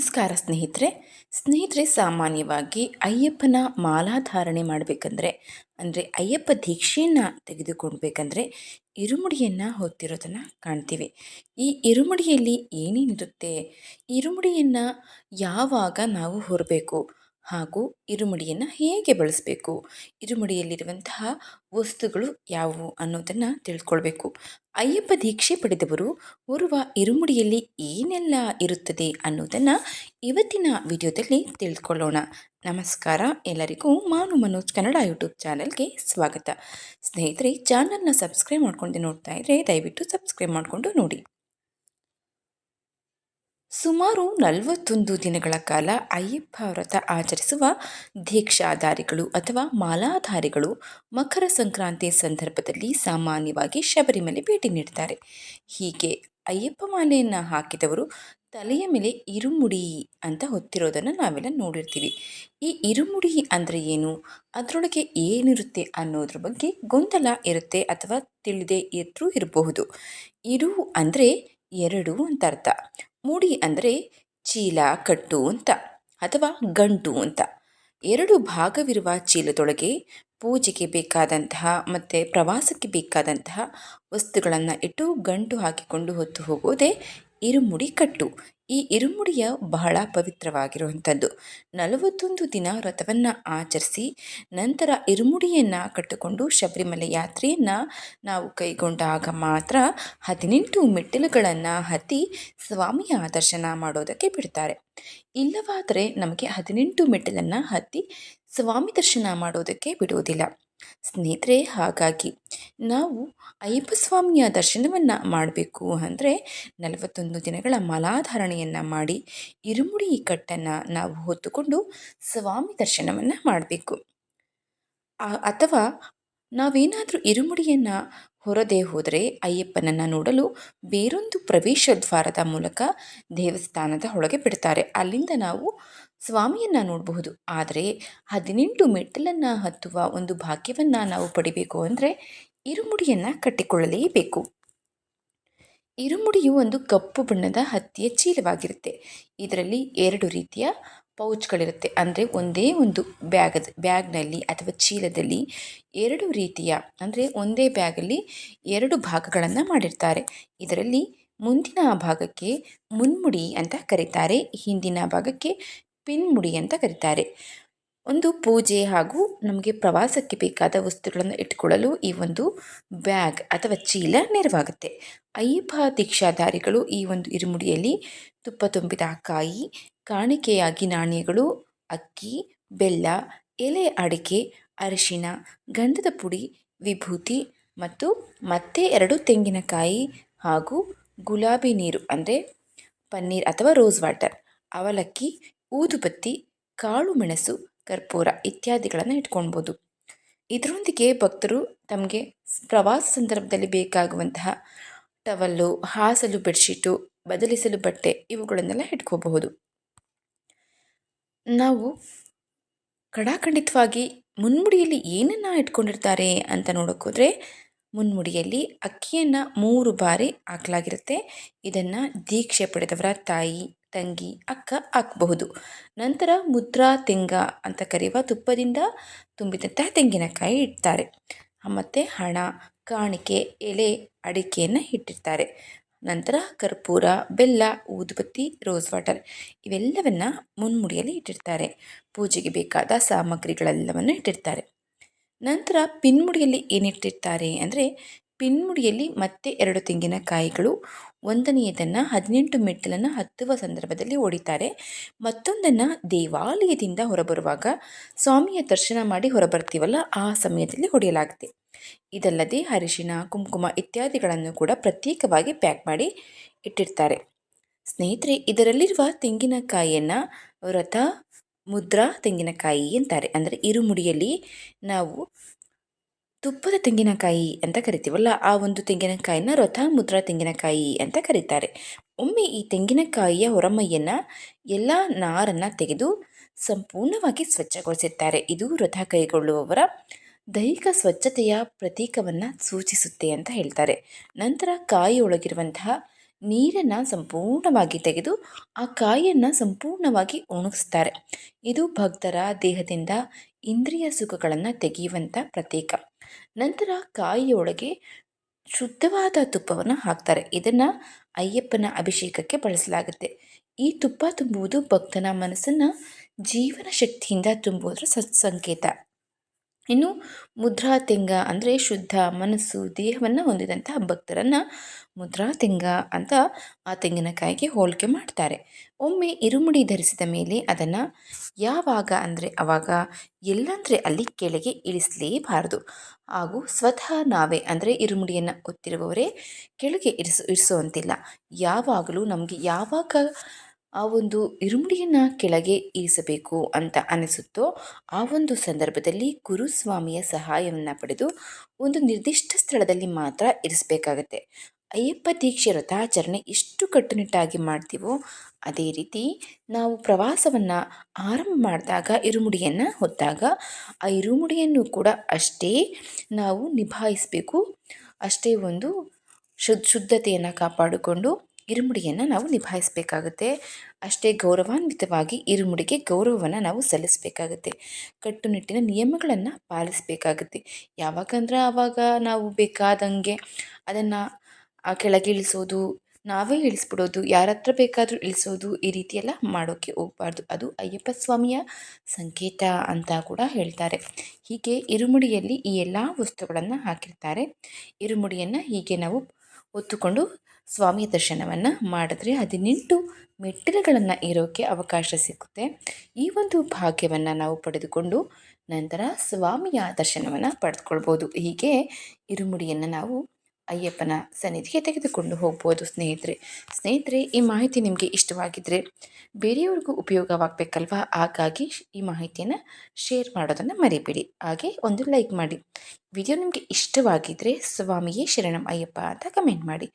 ನಮಸ್ಕಾರ ಸ್ನೇಹಿತರೆ. ಸ್ನೇಹಿತರೆ, ಸಾಮಾನ್ಯವಾಗಿ ಅಯ್ಯಪ್ಪನ ಮಾಲಾಧಾರಣೆ ಮಾಡಬೇಕಂದ್ರೆ, ಅಂದರೆ ಅಯ್ಯಪ್ಪ ದೀಕ್ಷೆಯನ್ನು ತೆಗೆದುಕೊಳ್ಬೇಕಂದ್ರೆ ಇರುಮುಡಿಯನ್ನು ಹೊತ್ತಿರೋದನ್ನು ಕಾಣ್ತೀವಿ. ಈ ಇರುಮುಡಿಯಲ್ಲಿ ಏನೇನಿರುತ್ತೆ? ಇರುಮುಡಿಯನ್ನು ಯಾವಾಗ ನಾವು ಹೊರಬೇಕು? ಹಾಗೂ ಇರುಮುಡಿಯನ್ನು ಹೇಗೆ ಬಳಸಬೇಕು? ಇರುಮುಡಿಯಲ್ಲಿರುವಂತಹ ವಸ್ತುಗಳು ಯಾವುವು ಅನ್ನೋದನ್ನು ತಿಳ್ಕೊಳ್ಬೇಕು. ಅಯ್ಯಪ್ಪ ದೀಕ್ಷೆ ಪಡೆದವರು ಓರ್ವ ಇರುಮುಡಿಯಲ್ಲಿ ಏನೆಲ್ಲ ಇರುತ್ತದೆ ಅನ್ನೋದನ್ನು ಇವತ್ತಿನ ವಿಡಿಯೋದಲ್ಲಿ ತಿಳ್ಕೊಳ್ಳೋಣ. ನಮಸ್ಕಾರ, ಎಲ್ಲರಿಗೂ ಮಾನು ಮನೋಜ್ ಕನ್ನಡ ಯೂಟ್ಯೂಬ್ ಚಾನಲ್ಗೆ ಸ್ವಾಗತ. ಸ್ನೇಹಿತರೆ, ಚಾನಲ್ನ ಸಬ್ಸ್ಕ್ರೈಬ್ ಮಾಡ್ಕೊಂಡು ನೋಡ್ತಾ ಇದ್ದರೆ ದಯವಿಟ್ಟು ಸಬ್ಸ್ಕ್ರೈಬ್ ಮಾಡಿಕೊಂಡು ನೋಡಿ. ಸುಮಾರು ನಲವತ್ತೊಂದು ದಿನಗಳ ಕಾಲ ಅಯ್ಯಪ್ಪ ವ್ರತ ಆಚರಿಸುವ ದೀಕ್ಷಾಧಾರಿಗಳು ಅಥವಾ ಮಾಲಾಧಾರಿಗಳು ಮಕರ ಸಂಕ್ರಾಂತಿ ಸಂದರ್ಭದಲ್ಲಿ ಸಾಮಾನ್ಯವಾಗಿ ಶಬರಿಮಲೆ ಭೇಟಿ ನೀಡ್ತಾರೆ. ಹೀಗೆ ಅಯ್ಯಪ್ಪ ಮಾಲೆಯನ್ನು ಹಾಕಿದವರು ತಲೆಯ ಮೇಲೆ ಇರುಮುಡಿ ಅಂತ ಹೊತ್ತಿರೋದನ್ನು ನಾವೆಲ್ಲ ನೋಡಿರ್ತೀವಿ. ಈ ಇರುಮುಡಿ ಅಂದರೆ ಏನು? ಅದರೊಳಗೆ ಏನಿರುತ್ತೆ ಅನ್ನೋದ್ರ ಬಗ್ಗೆ ಗೊಂದಲ ಇರುತ್ತೆ ಅಥವಾ ತಿಳಿದೇ ಇದ್ರೂ ಇರಬಹುದು. ಇರು ಅಂದರೆ ಎರಡು ಅಂತ ಅರ್ಥ. ಮುಡಿ ಅಂದರೆ ಚೀಲ, ಕಟ್ಟು ಅಂತ ಅಥವಾ ಗಂಟು ಅಂತ. ಎರಡು ಭಾಗವಿರುವ ಚೀಲದೊಳಗೆ ಪೂಜೆಗೆ ಬೇಕಾದಂತಹ ಮತ್ತು ಪ್ರವಾಸಕ್ಕೆ ಬೇಕಾದಂತಹ ವಸ್ತುಗಳನ್ನು ಇಟ್ಟು ಗಂಟು ಹಾಕಿಕೊಂಡು ಹೊತ್ತು ಹೋಗೋದೇ ಇರುಮುಡಿ ಕಟ್ಟು. ಈ ಇರುಮುಡಿಯ ಬಹಳ ಪವಿತ್ರವಾಗಿರುವಂಥದ್ದು. ನಲವತ್ತೊಂದು ದಿನ ವ್ರತವನ್ನು ಆಚರಿಸಿ, ನಂತರ ಇರುಮುಡಿಯನ್ನು ಕಟ್ಟಿಕೊಂಡು ಶಬರಿಮಲೆ ಯಾತ್ರೆಯನ್ನು ನಾವು ಕೈಗೊಂಡಾಗ ಮಾತ್ರ ಹದಿನೆಂಟು ಮೆಟ್ಟಿಲುಗಳನ್ನು ಹತ್ತಿ ಸ್ವಾಮಿಯ ದರ್ಶನ ಮಾಡೋದಕ್ಕೆ ಬಿಡ್ತಾರೆ. ಇಲ್ಲವಾದರೆ ನಮಗೆ ಹದಿನೆಂಟು ಮೆಟ್ಟಿಲನ್ನು ಹತ್ತಿ ಸ್ವಾಮಿ ದರ್ಶನ ಮಾಡೋದಕ್ಕೆ ಬಿಡುವುದಿಲ್ಲ. ಸ್ನೇಹಿತರೆ, ಹಾಗಾಗಿ ನಾವು ಅಯ್ಯಪ್ಪ ಸ್ವಾಮಿಯ ದರ್ಶನವನ್ನು ಮಾಡಬೇಕು ಅಂದರೆ ನಲವತ್ತೊಂದು ದಿನಗಳ ಮಲಾಧಾರಣೆಯನ್ನು ಮಾಡಿ ಇರುಮುಡಿ ಕಟ್ಟನ್ನು ನಾವು ಹೊತ್ತುಕೊಂಡು ಸ್ವಾಮಿ ದರ್ಶನವನ್ನು ಮಾಡಬೇಕು. ಅಥವಾ ನಾವೇನಾದರೂ ಇರುಮುಡಿಯನ್ನು ಹೊರದೆ ಹೋದರೆ ಅಯ್ಯಪ್ಪನನ್ನು ನೋಡಲು ಬೇರೊಂದು ಪ್ರವೇಶ ದ್ವಾರದ ಮೂಲಕ ದೇವಸ್ಥಾನದ ಒಳಗೆ ಬಿಡ್ತಾರೆ. ಅಲ್ಲಿಂದ ನಾವು ಸ್ವಾಮಿಯನ್ನು ನೋಡಬಹುದು. ಆದರೆ ಹದಿನೆಂಟು ಮೆಟ್ಟಲನ್ನು ಹತ್ತುವ ಒಂದು ಭಾಗ್ಯವನ್ನು ನಾವು ಪಡಿಬೇಕು ಅಂದರೆ ಇರುಮುಡಿಯನ್ನು ಕಟ್ಟಿಕೊಳ್ಳಲೇಬೇಕು. ಇರುಮುಡಿಯು ಒಂದು ಕಪ್ಪು ಬಣ್ಣದ ಹತ್ತಿಯ ಚೀಲವಾಗಿರುತ್ತೆ. ಇದರಲ್ಲಿ ಎರಡು ರೀತಿಯ ಪೌಚ್ಗಳಿರುತ್ತೆ. ಅಂದರೆ ಒಂದೇ ಒಂದು ಬ್ಯಾಗದ, ಬ್ಯಾಗ್ನಲ್ಲಿ ಅಥವಾ ಚೀಲದಲ್ಲಿ ಎರಡು ರೀತಿಯ, ಅಂದರೆ ಒಂದೇ ಬ್ಯಾಗಲ್ಲಿ ಎರಡು ಭಾಗಗಳನ್ನು ಮಾಡಿರ್ತಾರೆ. ಇದರಲ್ಲಿ ಮುಂದಿನ ಭಾಗಕ್ಕೆ ಮುನ್ಮುಡಿ ಅಂತ ಕರೀತಾರೆ. ಹಿಂದಿನ ಭಾಗಕ್ಕೆ ಪಿನ್ಮುಡಿ ಅಂತ ಕರೀತಾರೆ. ಒಂದು ಪೂಜೆ ಹಾಗೂ ನಮಗೆ ಪ್ರವಾಸಕ್ಕೆ ಬೇಕಾದ ವಸ್ತುಗಳನ್ನು ಇಟ್ಕೊಳ್ಳಲು ಈ ಒಂದು ಬ್ಯಾಗ್ ಅಥವಾ ಚೀಲ ನೆರವಾಗುತ್ತೆ. ಅಯ್ಯಪ್ಪ ದೀಕ್ಷಾಧಾರಿಗಳು ಈ ಒಂದು ಇರುಮುಡಿಯಲ್ಲಿ ತುಪ್ಪ ತುಂಬಿದ ಕಾಯಿ, ಕಾಣಿಕೆಯಾಗಿ ನಾಣ್ಯಗಳು, ಅಕ್ಕಿ, ಬೆಲ್ಲ, ಎಲೆ ಅಡಿಕೆ ಅರಿಶಿನ ಗಂಧದ ಪುಡಿ, ವಿಭೂತಿ ಮತ್ತು ಮತ್ತೆ ಎರಡು ತೆಂಗಿನಕಾಯಿ ಹಾಗೂ ಗುಲಾಬಿ ನೀರು ಅಂದರೆ ಪನ್ನೀರ್ ಅಥವಾ ರೋಸ್ ವಾಟರ್, ಅವಲಕ್ಕಿ, ಊದುಬತ್ತಿ, ಕಾಳು ಮೆಣಸು ಕರ್ಪೂರ ಇತ್ಯಾದಿಗಳನ್ನು ಇಟ್ಕೊಳ್ಬೋದು. ಇದರೊಂದಿಗೆ ಭಕ್ತರು ತಮಗೆ ಪ್ರವಾಸ ಸಂದರ್ಭದಲ್ಲಿ ಬೇಕಾಗುವಂತಹ ಟವಲ್ಲು ಹಾಸಲು ಬೆಡ್ಶೀಟು, ಬದಲಿಸಲು ಬಟ್ಟೆ ಇವುಗಳನ್ನೆಲ್ಲ ಇಟ್ಕೋಬಹುದು. ನಾವು ಕಡಾಖಂಡಿತವಾಗಿ ಮುನ್ಮುಡಿಯಲ್ಲಿ ಏನನ್ನು ಇಟ್ಕೊಂಡಿರ್ತಾರೆ ಅಂತ ನೋಡೋಕ್ಕೋದ್ರೆ ಮುನ್ಮುಡಿಯಲ್ಲಿ ಅಕ್ಕಿಯನ್ನು ಮೂರು ಬಾರಿ ಹಾಕಲಾಗಿರುತ್ತೆ. ಇದನ್ನು ದೀಕ್ಷೆ ಪಡೆದವರ ತಾಯಿ ತಂಗಿ ಅಕ್ಕ ಹಾಕಬಹುದು ನಂತರ ಮುದ್ರಾ ತೆಂಗ ಅಂತ ಕರೆಯುವ ತುಪ್ಪದಿಂದ ತುಂಬಿದಂತಹ ತೆಂಗಿನಕಾಯಿ ಇಡ್ತಾರೆ. ಮತ್ತು ಹಣ, ಕಾಣಿಕೆ, ಎಲೆ, ಅಡಿಕೆಯನ್ನು ಇಟ್ಟಿರ್ತಾರೆ. ನಂತರ ಕರ್ಪೂರ, ಬೆಲ್ಲ, ಊದುಬತ್ತಿ, ರೋಸ್ ವಾಟರ್ ಇವೆಲ್ಲವನ್ನು ಮುನ್ಮುಡಿಯಲ್ಲಿ ಇಟ್ಟಿರ್ತಾರೆ. ಪೂಜೆಗೆ ಬೇಕಾದ ಸಾಮಗ್ರಿಗಳೆಲ್ಲವನ್ನು ಇಟ್ಟಿರ್ತಾರೆ. ನಂತರ ಪಿನ್ಮುಡಿಯಲ್ಲಿ ಏನಿಟ್ಟಿರ್ತಾರೆ ಅಂದರೆ ಪಿನ್ಮುಡಿಯಲ್ಲಿ ಮತ್ತೆ ಎರಡು ತೆಂಗಿನಕಾಯಿಗಳು. ಒಂದನೆಯದನ್ನು ಹದಿನೆಂಟು ಮೆಟ್ಟಲನ್ನು ಹತ್ತುವ ಸಂದರ್ಭದಲ್ಲಿ ಹೊಡಿತಾರೆ ಮತ್ತೊಂದನ್ನು ದೇವಾಲಯದಿಂದ ಹೊರಬರುವಾಗ ಸ್ವಾಮಿಯ ದರ್ಶನ ಮಾಡಿ ಹೊರಬರ್ತೀವಲ್ಲ, ಆ ಸಮಯದಲ್ಲಿ ಹೊಡೆಯಲಾಗುತ್ತೆ. ಇದಲ್ಲದೆ ಅರಿಶಿನ, ಕುಂಕುಮ ಇತ್ಯಾದಿಗಳನ್ನು ಕೂಡ ಪ್ರತ್ಯೇಕವಾಗಿ ಪ್ಯಾಕ್ ಮಾಡಿ ಇಟ್ಟಿರ್ತಾರೆ. ಸ್ನೇಹಿತರೆ, ಇದರಲ್ಲಿರುವ ತೆಂಗಿನಕಾಯಿಯನ್ನು ವ್ರತ ಮುದ್ರಾ ತೆಂಗಿನಕಾಯಿ ಅಂತಾರೆ. ಅಂದರೆ ಇರುಮುಡಿಯಲ್ಲಿ ನಾವು ತುಪ್ಪದ ತೆಂಗಿನಕಾಯಿ ಅಂತ ಕರಿತೀವಲ್ಲ, ಆ ಒಂದು ತೆಂಗಿನಕಾಯಿನ ರಥ ಮುದ್ರ ತೆಂಗಿನಕಾಯಿ ಅಂತ ಕರೀತಾರೆ. ಒಮ್ಮೆ ಈ ತೆಂಗಿನಕಾಯಿಯ ಹೊರಮೈಯನ್ನು ಎಲ್ಲ ನಾರನ್ನು ತೆಗೆದು ಸಂಪೂರ್ಣವಾಗಿ ಸ್ವಚ್ಛಗೊಳಿಸುತ್ತಾರೆ ಇದು ರಥ ಕೈಗೊಳ್ಳುವವರ ದೈಹಿಕ ಸ್ವಚ್ಛತೆಯ ಪ್ರತೀಕವನ್ನು ಸೂಚಿಸುತ್ತೆ ಅಂತ ಹೇಳ್ತಾರೆ. ನಂತರ ಕಾಯಿಯೊಳಗಿರುವಂತಹ ನೀರನ್ನು ಸಂಪೂರ್ಣವಾಗಿ ತೆಗೆದು ಆ ಕಾಯಿಯನ್ನು ಸಂಪೂರ್ಣವಾಗಿ ಒಣಗಿಸ್ತಾರೆ. ಇದು ಭಕ್ತರ ದೇಹದಿಂದ ಇಂದ್ರಿಯ ಸುಖಗಳನ್ನು ತೆಗೆಯುವಂಥ ಪ್ರತೀಕ. ನಂತರ ಕಾಯಿಯೊಳಗೆ ಶುದ್ಧವಾದ ತುಪ್ಪವನ್ನು ಹಾಕ್ತಾರೆ. ಇದನ್ನು ಅಯ್ಯಪ್ಪನ ಅಭಿಷೇಕಕ್ಕೆ ಬಳಸಲಾಗುತ್ತೆ. ಈ ತುಪ್ಪ ತುಂಬುವುದು ಭಕ್ತನ ಮನಸ್ಸನ್ನು ಜೀವನ ಶಕ್ತಿಯಿಂದ ತುಂಬುವುದರ ಸಂಕೇತ ಇನ್ನು ಮುದ್ರಾ ತೆಂಗ ಅಂದರೆ ಶುದ್ಧ ಮನಸ್ಸು ದೇಹವನ್ನು ಹೊಂದಿದಂತಹ ಭಕ್ತರನ್ನು ಮುದ್ರಾತೆಂಗ ಅಂತ ಆ ತೆಂಗಿನಕಾಯಿಗೆ ಹೋಲಿಕೆ ಮಾಡ್ತಾರೆ. ಒಮ್ಮೆ ಇರುಮುಡಿ ಧರಿಸಿದ ಮೇಲೆ ಅದನ್ನು ಯಾವಾಗ ಅಂದರೆ ಅವಾಗ ಎಲ್ಲಂದರೆ ಅಲ್ಲಿ ಕೆಳಗೆ ಇಳಿಸಲೇಬಾರದು. ಹಾಗೂ ಸ್ವತಃ ನಾವೇ ಅಂದರೆ ಇರುಮುಡಿಯನ್ನು ಒತ್ತಿರುವವರೇ ಕೆಳಗೆ ಇರಿಸು, ಇರಿಸುವಂತಿಲ್ಲ. ಯಾವಾಗಲೂ ನಮಗೆ ಯಾವಾಗ ಆ ಒಂದು ಇರುಮುಡಿಯನ್ನು ಕೆಳಗೆ ಇರಿಸಬೇಕು ಅಂತ ಅನಿಸುತ್ತೋ, ಆ ಒಂದು ಸಂದರ್ಭದಲ್ಲಿ ಗುರುಸ್ವಾಮಿಯ ಸಹಾಯವನ್ನು ಪಡೆದು ಒಂದು ನಿರ್ದಿಷ್ಟ ಸ್ಥಳದಲ್ಲಿ ಮಾತ್ರ ಇರಿಸಬೇಕಾಗತ್ತೆ. ಅಯ್ಯಪ್ಪ ದೀಕ್ಷೆ ವ್ರತಾಚರಣೆ ಎಷ್ಟು ಕಟ್ಟುನಿಟ್ಟಾಗಿ ಮಾಡ್ತೀವೋ, ಅದೇ ರೀತಿ ನಾವು ಪ್ರವಾಸವನ್ನು ಆರಂಭ ಮಾಡಿದಾಗ ಇರುಮುಡಿಯನ್ನು ಹೊತ್ತಾಗ ಆ ಇರುಮುಡಿಯನ್ನು ಕೂಡ ಅಷ್ಟೇ ನಾವು ನಿಭಾಯಿಸಬೇಕು. ಅಷ್ಟೇ ಒಂದು ಶುದ್ಧ ಶುದ್ಧತೆಯನ್ನು ಕಾಪಾಡಿಕೊಂಡು ಇರುಮುಡಿಯನ್ನು ನಾವು ನಿಭಾಯಿಸಬೇಕಾಗುತ್ತೆ. ಅಷ್ಟೇ ಗೌರವಾನ್ವಿತವಾಗಿ ಇರುಮುಡಿಗೆ ಗೌರವವನ್ನು ನಾವು ಸಲ್ಲಿಸಬೇಕಾಗುತ್ತೆ. ಕಟ್ಟುನಿಟ್ಟಿನ ನಿಯಮಗಳನ್ನು ಪಾಲಿಸಬೇಕಾಗುತ್ತೆ. ಯಾವಾಗಂದ್ರೆ ಆವಾಗ ನಾವು ಬೇಕಾದಂಗೆ ಅದನ್ನು ಕೆಳಗೆ ಇಳಿಸೋದು, ನಾವೇ ಇಳಿಸ್ಬಿಡೋದು ಯಾರ ಹತ್ರ ಬೇಕಾದರೂ ಇಳಿಸೋದು ಈ ರೀತಿಯೆಲ್ಲ ಮಾಡೋಕ್ಕೆ ಹೋಗ್ಬಾರ್ದು. ಅದು ಅಯ್ಯಪ್ಪ ಸ್ವಾಮಿಯ ಸಂಕೇತ ಅಂತ ಕೂಡ ಹೇಳ್ತಾರೆ. ಹೀಗೆ ಇರುಮುಡಿಯಲ್ಲಿ ಈ ಎಲ್ಲ ವಸ್ತುಗಳನ್ನು ಹಾಕಿರ್ತಾರೆ. ಇರುಮುಡಿಯನ್ನು ಹೀಗೆ ನಾವು ಹೊತ್ತುಕೊಂಡು ಸ್ವಾಮಿಯ ದರ್ಶನವನ್ನು ಮಾಡಿದ್ರೆ ಹದಿನೆಂಟು ಮೆಟ್ಟಿಲುಗಳನ್ನು ಇರೋಕ್ಕೆ ಅವಕಾಶ ಸಿಗುತ್ತೆ. ಈ ಒಂದು ಭಾಗ್ಯವನ್ನು ನಾವು ಪಡೆದುಕೊಂಡು ನಂತರ ಸ್ವಾಮಿಯ ದರ್ಶನವನ್ನು ಪಡೆದುಕೊಳ್ಬೋದು. ಹೀಗೆ ಇರುಮುಡಿಯನ್ನು ನಾವು ಅಯ್ಯಪ್ಪನ ಸನ್ನಿಧಿಗೆ ತೆಗೆದುಕೊಂಡು ಹೋಗ್ಬೋದು ಸ್ನೇಹಿತರೆ. ಸ್ನೇಹಿತರೆ, ಈ ಮಾಹಿತಿ ನಿಮಗೆ ಇಷ್ಟವಾಗಿದ್ದರೆ ಬೇರೆಯವ್ರಿಗೂ ಉಪಯೋಗವಾಗಬೇಕಲ್ವಾ? ಹಾಗಾಗಿ ಈ ಮಾಹಿತಿಯನ್ನು ಶೇರ್ ಮಾಡೋದನ್ನು ಮರಿಬೇಡಿ. ಹಾಗೆ ಒಂದು ಲೈಕ್ ಮಾಡಿ. ವಿಡಿಯೋ ನಿಮಗೆ ಇಷ್ಟವಾಗಿದ್ದರೆ ಸ್ವಾಮಿಯೇ ಶರಣಂ ಅಯ್ಯಪ್ಪ ಅಂತ ಕಮೆಂಟ್ ಮಾಡಿ.